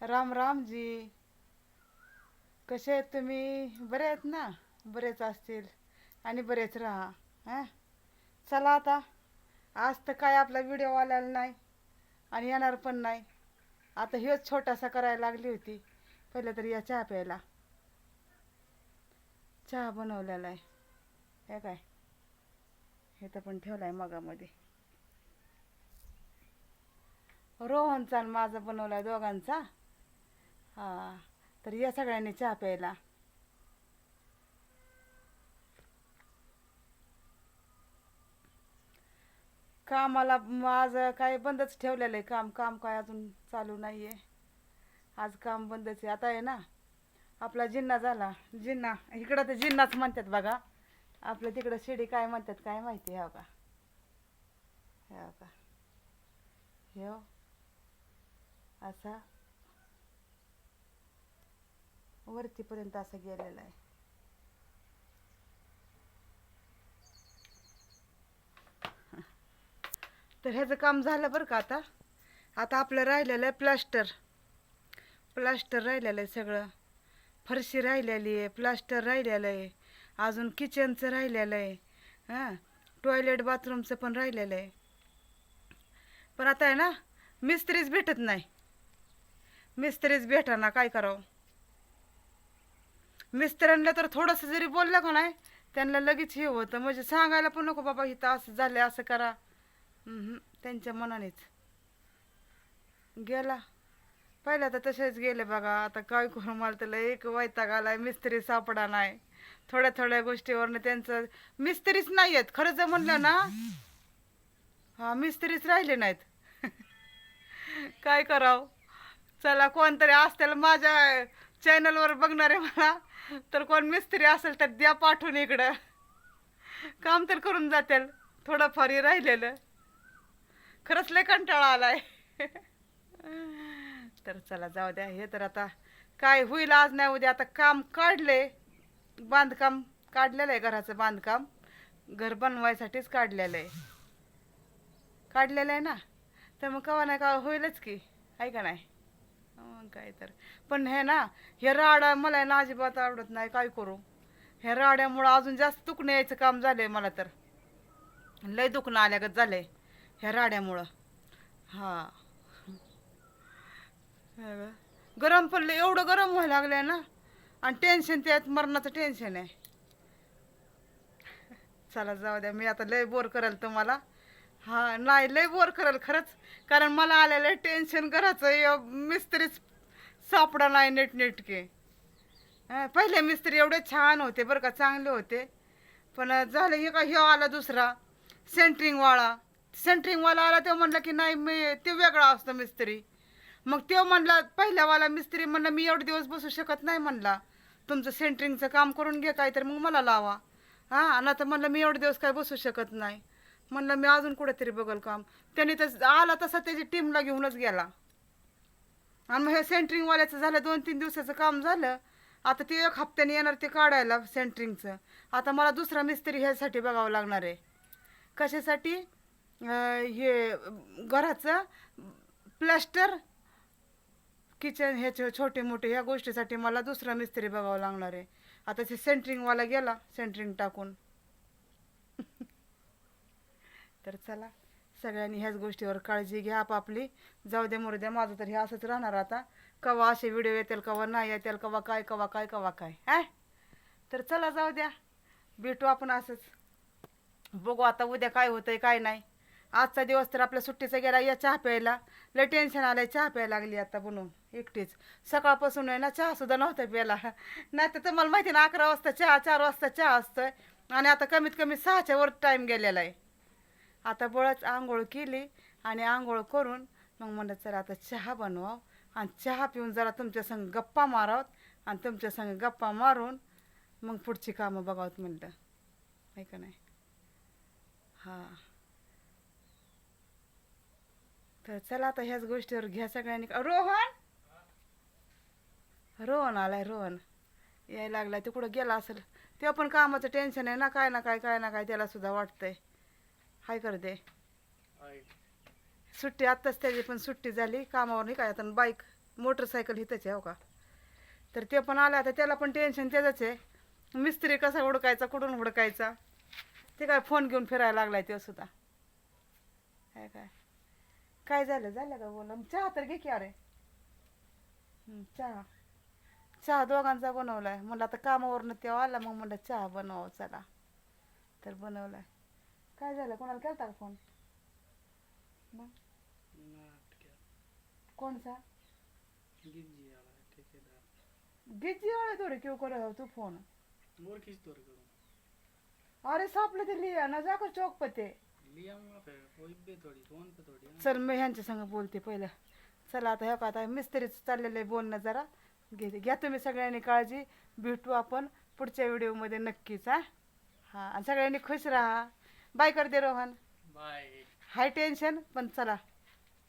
राम रामजी. कसे आहेत तुम्ही? बरे आहेत ना? बरेच असतील आणि बरेच राहा हां? चला आता. आज तर काय आपला व्हिडिओ आलेला नाही आणि येणार पण नाही. आता हेच छोटासा करायला लागली होती. पहिलं तरी या चहा प्यायला. चहा बनवलेला आहे. हे काय? हे तर पण ठेवलं आहे मगामध्ये. रोहनचा आणि माझा बनवला आहे दोघांचा. हां तर या सगळ्यांनी चहा प्यायला. कामाला आज काय बंदच ठेवलेलं आहे काम काम काय अजून चालू नाही आहे आज काम बंदच आहे. आता आहे ना आपला जिन्ना झाला. जिन्ना इकडं तर जिन्नाच म्हणतात बघा. आपल्या तिकडं शिडी काय म्हणतात काय माहिती हो का हो का हो. असा. वरतीपर्यंत असं गेलेलं आहे. तर ह्याचं काम झालं बरं का आता? आता आपलं राहिलेलं आहे प्लास्टर. प्लास्टर राहिलेलं आहे सगळं. फरशी राहिलेली आहे प्लास्टर राहिलेलं आहे. अजून किचनचं राहिलेलं आहे. हां टॉयलेट बाथरूमचं पण राहिलेलं आहे. पण आता आहे ना मिस्त्रीच भेटत नाही. मिस्त्रीच भेटा काय करावं? मिस्त्र्यांना तर थोडंसं जरी बोललं का नाही त्यांना लगेच हे होतं. म्हणजे सांगायला पण नको बाबा इथं असं झालं असं करा. त्यांच्या मनानेच. गेला. पहिला तर तसेच गेले बघा. आता काय करू मला त्याला एक वैताग आलाय मिस्त्री सापडा नाही. थोड्या थोड्या गोष्टीवरनं त्यांचं मिस्त्रीच नाही आहेत खरं जर म्हणलं ना हा मिस्त्रीच राहिले नाहीत. काय करावं? चला कोणतरी असतील माझ्या चॅनलवर बघणारे मला तर कोण मिस्त्री असेल तर द्या पाठवून इकडं. काम तर करून जातील थोडंफार राहिलेलं. खरंच लय कंटाळा आलाय. तर चला जाऊ द्या हे तर आता काय होईल आज नाही उद्या. आता काम काढले बांधकाम काढलेलं आहे घराचं बांधकाम. घर बनवायसाठीच काढलेलं आहे. काढलेलं आहे ना? तर मग कवा नाही का होईलच की आहे का नाही? काय तर. पण हे ना हे राडा मला ना अजिबात आवडत नाही काय करू? ह्या राड्यामुळं अजून जास्त दुखणं यायचं काम झालंय मला तर. लय दुखणं आल्यागत झालंय ह्या राड्यामुळं. हा. गरम पडलं एवढं गरम व्हायला लागलंय ना. आणि टेन्शन त्यात मरणाचं टेन्शन आहे. चला जाऊ द्या मी आता लय बोर करेल तुम्हाला. हा नाही लय बोर करेल खरंच. कारण मला आलेलं टेन्शन घराचं. मिस्त्रीच सापडा नाही नीटनेटके. पहिले मिस्त्री एवढे छान होते बरं का चांगले होते. पण झालं हे का ह्यो आला दुसरा सेंटरिंगवाला. सेंटरिंगवाला आला तेव्हा म्हणला की नाही मी ते वेगळा असतो मिस्त्री. मग तो म्हणला पहिल्यावाला मिस्त्री म्हणला मी एवढे दिवस बसू शकत नाही म्हणला. तुमचं सेंटरिंगचं काम करून घे काय तर मग मला लावा. हां आणि तर म्हणलं मी एवढे दिवस काय बसू शकत नाही. म्हणलं मी अजून कुठेतरी बघल काम. त्याने तर आला तसा त्याची टीमला घेऊनच गेला. आणि मग हे सेंटरिंगवाल्याचं झालं दोन तीन दिवसाचं काम झालं. आता ते एक हप्त्याने येणार ते काढायला सेंटरिंगचं आता मला दुसरा मिस्त्री ह्यासाठी बघावं लागणार आहे. कशासाठी? हे घराचं प्लॅस्टर किचन हे छोटे मोठे ह्या गोष्टीसाठी मला दुसरा मिस्त्री बघावं लागणार आहे. आता ते सेंटरिंगवाला गेला सेंटरिंग टाकून. तर चला. सगळ्यांनी ह्याच गोष्टीवर काळजी घ्या आपापली. जाऊ दे मरू द्या माझं तर हे असंच राहणार आता. कवा असे व्हिडिओ येतील कवा नाही येतील कवा काय कवा काय कवा काय हाय तर चला जाऊ द्या. भेटू आपण असंच. बघू आता उद्या काय होतंय काय नाही. आजचा दिवस तर आपल्या सुट्टीचा गेला या चहा प्यायला. लय टेन्शन आलंय चहा प्यायला लागली आता बनवून एकटीच. सकाळपासून आहे ना चहा सुद्धा नव्हता प्यायला. नाही तर तुम्हाला माहिती ना अकरा वाजता चहा चार वाजता चहा असतोय. आणि आता कमीत कमी सहाच्या वर टाईम गेलेला आहे. आता बळच आंघोळ केली आणि आंघोळ करून मग म्हणलं चला आता चहा बनवाव आणि चहा पिऊन जरा तुमच्या संग गप्पा मारावत आणि तुमच्या संग गप्पा मारून मग पुढची कामं बघावत म्हणलं. नाही का नाही? हां. तर चला आता ह्याच गोष्टीवर घ्या सगळ्यांनी. रोहन! रोहन आलाय रोहन. यायला लागलाय ते कुठं गेला असेल. ते पण कामाचं टेन्शन आहे ना काय ना काय काय ना काय त्याला सुद्धा वाटतंय. हाय करते सुट्टी आत्ताच त्याची पण सुट्टी झाली कामावर नाही काय आता बाईक मोटरसायकल हिथंच आहे हो का? तर ते पण आलं आता त्याला पण टेन्शन त्याचंच आहे. मिस्त्री कसा हुडकायचा कुठून हुडकायचा? ते काय फोन घेऊन फिरायला लागलाय ते सुद्धा. काय काय? काय झालं? झालं का बोला चहा तर घे की अरे. हं, चहा. चहा दोघांचा बनवलाय. म्हणलं आता कामावरनं तेव्हा आला मग म्हणलं चहा बनवावं चला. तर बनवलाय. काय झालं? कोणाला केलता का फोन मग कोणचा? गिज्जी वाले थोडे क्यों करे हो तू फोन तौर करूं अरे सापले ते लिया ना जा कर चौक पे ते लिया वहाँ पे कोई भी थोड़ी फोन पे थोड़ी ना. चल मी ह्यांच्या संग बोलते पहिलं. चला आता हे का आता मिस्त्रीच चाललेलं आहे बोलणं जरा. घे घ्या तुम्ही सगळ्यांनी काळजी भेटू आपण पुढच्या व्हिडिओमध्ये नक्कीच हा. हा आणि सगळ्यांनी खुश राहा. बाय करते रोहन. बाय. हाय टेन्शन पण चला.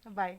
बाय.